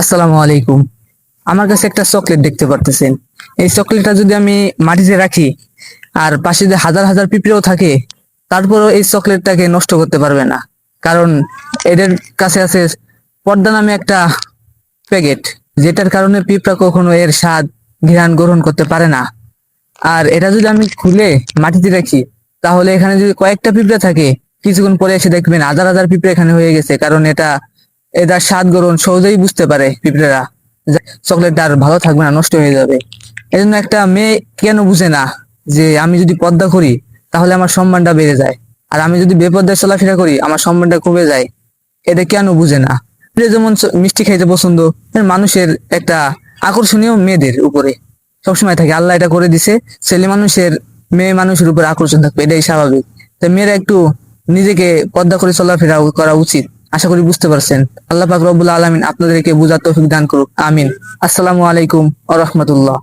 আসসালামু আলাইকুম। আমার কাছে একটা চকলেট দেখতে পারতেছেন। এই চকলেটটা যদি আমি মাটিতে রাখি, আর পাশে যদি হাজার হাজার পিঁপড়েও থাকে, তারপরেও এই চকলেটটাকে নষ্ট করতে পারবে না। কারণ এদের কাছে আছে পর্দা নামে একটা প্যাকেট, যেটার কারণে পিঁপড়া কখনো এর স্বাদ, ঘ্রাণ গ্রহণ করতে পারে না। আর এটা যদি আমি খুলে মাটিতে রাখি, তাহলে এখানে যদি কয়েকটা পিঁপড়া থাকে, কিছুক্ষণ পরে এসে দেখবেন হাজার হাজার পিঁপড়ে এখানে হয়ে গেছে, কারণ এটা এটার স্বাদ গ্রহণ সহজেই বুঝতে পারে পিঁপড়েরা। যে চকলেটটা আর ভালো থাকবে না, নষ্ট হয়ে যাবে। এই জন্য একটা মেয়ে কেন বুঝে না যে আমি যদি পদ্মা করি, তাহলে আমার সম্মানটা বেড়ে যায়। আর আমি যদি বেপর্দায় চলাফেরা করি, আমার সম্মানটা কমে যায়। এটা কেন বুঝে না? যেমন মিষ্টি খাইতে পছন্দ মানুষের একটা আকর্ষণীয় মেয়েদের উপরে। সবসময় থাকে, আল্লাহ এটা করে দিছে, ছেলে মানুষের, মেয়ে মানুষের উপরে আকর্ষণ থাকবে, এটাই স্বাভাবিক। তাই মেয়েরা একটু নিজেকে পদ্মা করে চলাফেরা করা উচিত। আশা করি বুঝতে পারছেন। আল্লাহ পাক রব্বুল আলমিন আপনাদেরকে বুঝার তৌফিক দান করুক। আমিন। আসসালামু আলাইকুম আ রহমতুল্লাহ।